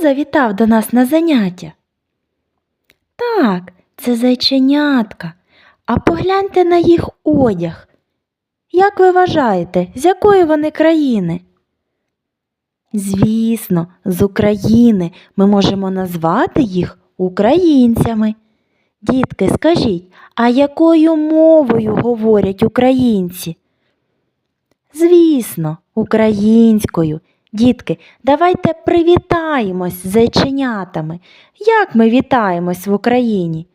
завітав до нас на заняття? Так, це зайченятка. А погляньте на їх одяг. Як ви вважаєте, з якої вони країни? Звісно, з України ми можемо назвати їх українцями. Дітки, скажіть, а якою мовою говорять українці? Звісно, українською. Дітки, давайте привітаємось з зайченятами. Як ми вітаємось в Україні?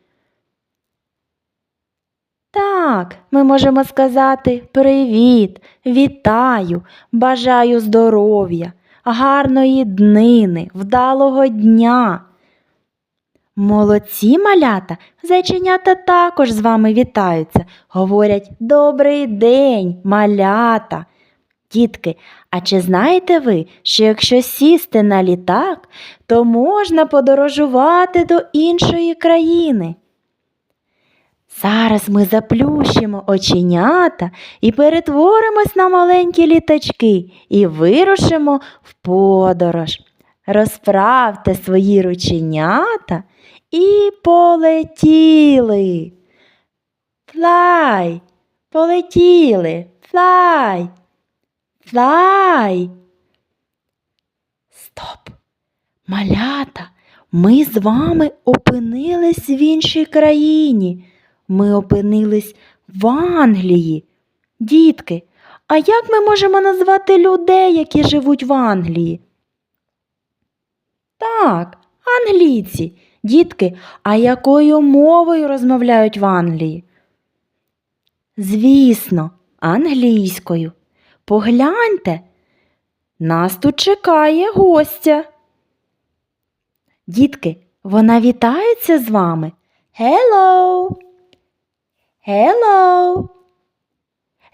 Так, ми можемо сказати привіт, вітаю, бажаю здоров'я, гарної днини, вдалого дня. Молодці малята, зайченята також з вами вітаються, говорять Добрий день, малята. Дітки, а чи знаєте ви, що якщо сісти на літак, то можна подорожувати до іншої країни? Зараз ми заплющимо оченята і перетворимось на маленькі літачки і вирушимо в подорож. Розправте свої рученята і полетіли. Флай, полетіли, флай, флай. Стоп, малята, ми з вами опинились в іншій країні. Ми опинились в Англії. Дітки, а як ми можемо назвати людей, які живуть в Англії? Так, англійці. Дітки, а якою мовою розмовляють в Англії? Звісно, англійською. Погляньте, нас тут чекає гостя. Дітки, вона вітається з вами. Hello! Hello!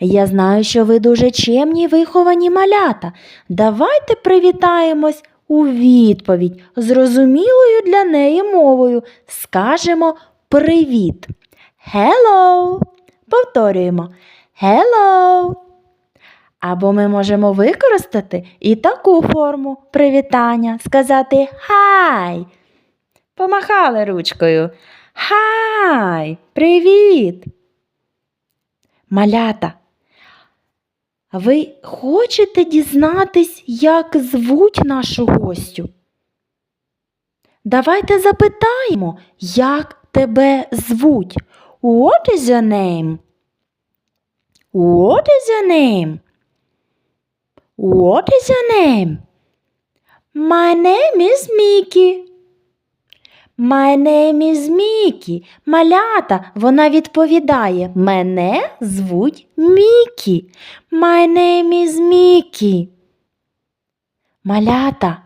Я знаю, що ви дуже чемні й виховані малята. Давайте привітаємось у відповідь зрозумілою для неї мовою. Скажемо привіт. Hello! Повторюємо Hello! Або ми можемо використати і таку форму привітання, сказати Hi. Помахали ручкою. Хай, привіт! Малята, ви хочете дізнатись, як звуть нашу гостю? Давайте запитаємо, як тебе звуть. What is your name? What is your name? What is your name? My name is Mickey. My name is Mickey. Малята, вона відповідає. Мене звуть Мікі. My name is Mickey. Малята,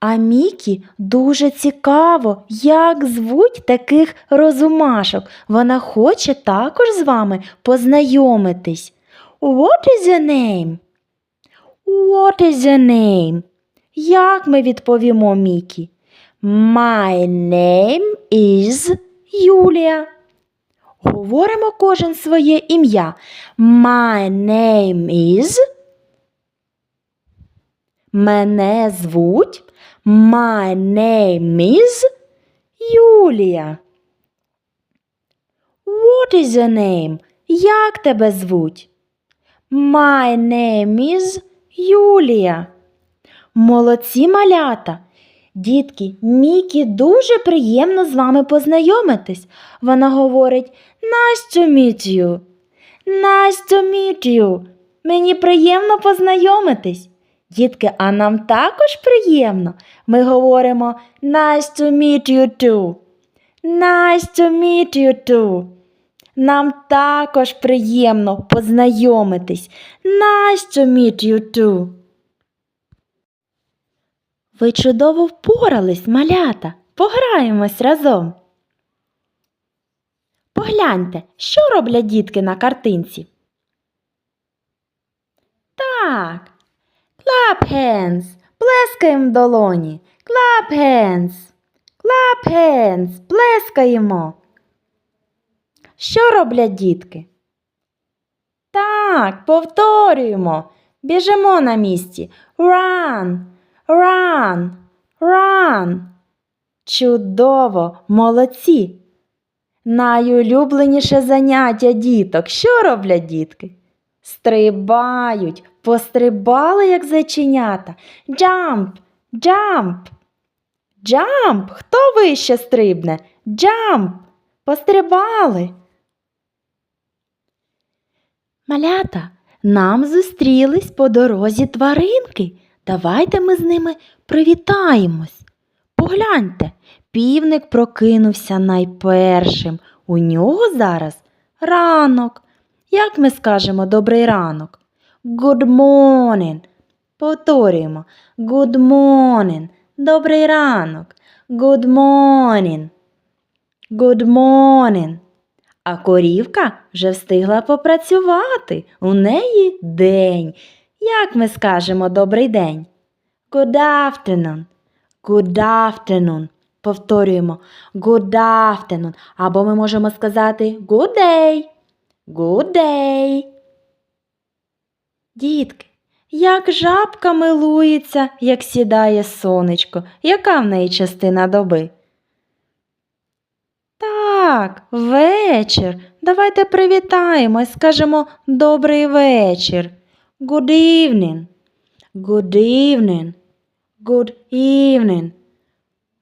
а Мікі дуже цікаво, як звуть таких розумашок. Вона хоче також з вами познайомитись. What is your name? What is your name? Як ми відповімо Мікі? My name is Юлія. Говоримо кожен своє ім'я. My name is. Мене звуть. My name is Юлія. What is your name? Як тебе звуть? My name is Юлія. Молодці малята. Дітки, Мікі дуже приємно з вами познайомитись. Вона говорить Nice to meet you. Nice to meet you. Мені приємно познайомитись. Дітки, а нам також приємно. Ми говоримо Nice to meet you too. Nice to meet you too. Нам також приємно познайомитись. Nice to meet you too. Ви чудово впорались, малята. Пограємось разом. Погляньте, що роблять дітки на картинці. Так. Clap hands. Плескаємо в долоні. Clap hands. Clap hands. Плескаємо. Що роблять дітки? Так, повторюємо. Біжимо на місці. Run, run, Run. Чудово, молодці. Найулюбленіше заняття діток. Що роблять дітки? Стрибають, пострибали, як зайченята. Jump, jump. Jump. Хто вище стрибне? Jump. Пострибали. Малята, нам зустрілись по дорозі тваринки. Давайте ми з ними привітаємось. Погляньте, півник прокинувся найпершим. У нього зараз ранок. Як ми скажемо добрий ранок? Good morning. Повторюємо. Good morning. Добрий ранок. Good morning. Good morning. А корівка вже встигла попрацювати. У неї день. Як ми скажемо добрий день? Good afternoon. Good afternoon. Повторюємо good afternoon. Або ми можемо сказати good day. Good day. Дітки, як жабка милується, як сідає сонечко. Яка в неї частина доби? Так, вечір. Давайте привітаємось, скажемо добрий вечір. Good evening. Good evening. Good evening.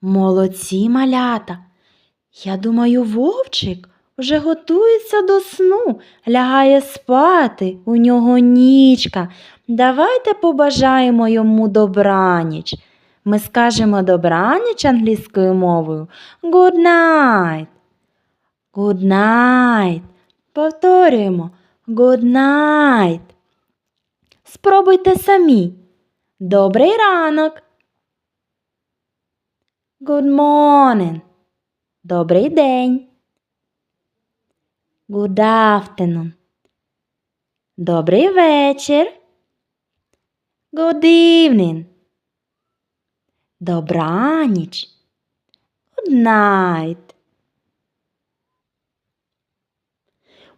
Молодці малята. Я думаю, вовчик вже готується до сну, лягає спати, у нього нічка. Давайте побажаємо йому добраніч. Ми скажемо добраніч англійською мовою. Good night. Good night. Повторюємо. Good night. Спробуйте самі. Добрий ранок. Good morning. Добрий день. Good afternoon. Добрий вечір. Good evening. Добраніч. Good night.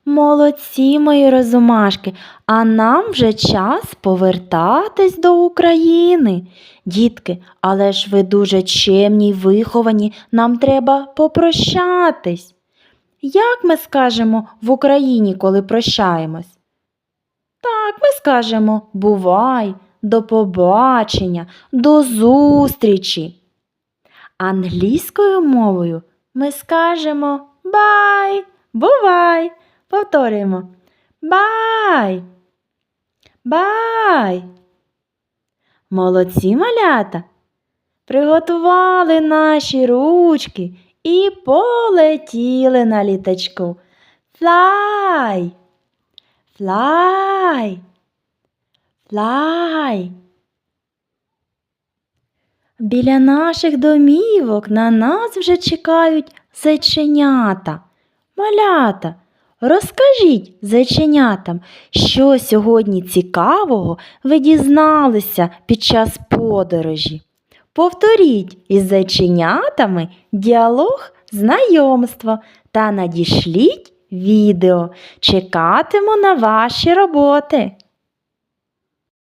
Молодці, мої розумашки, а нам вже час повертатись до України. Дітки, але ж ви дуже чемні й виховані, нам треба попрощатись. Як ми скажемо в Україні, коли прощаємось? Так, ми скажемо бувай, до побачення, до зустрічі. Англійською мовою ми скажемо бай, бувай. Повторюємо бай. Бай. Молодці малята. Приготували наші ручки і полетіли на літачку. Fly. Fly. Fly. Біля наших домівок на нас вже чекають зайченята. Малята, розкажіть зайченятам, що сьогодні цікавого ви дізналися під час подорожі. Повторіть із зайченятами діалог знайомства та надішліть відео. Чекатиму на ваші роботи.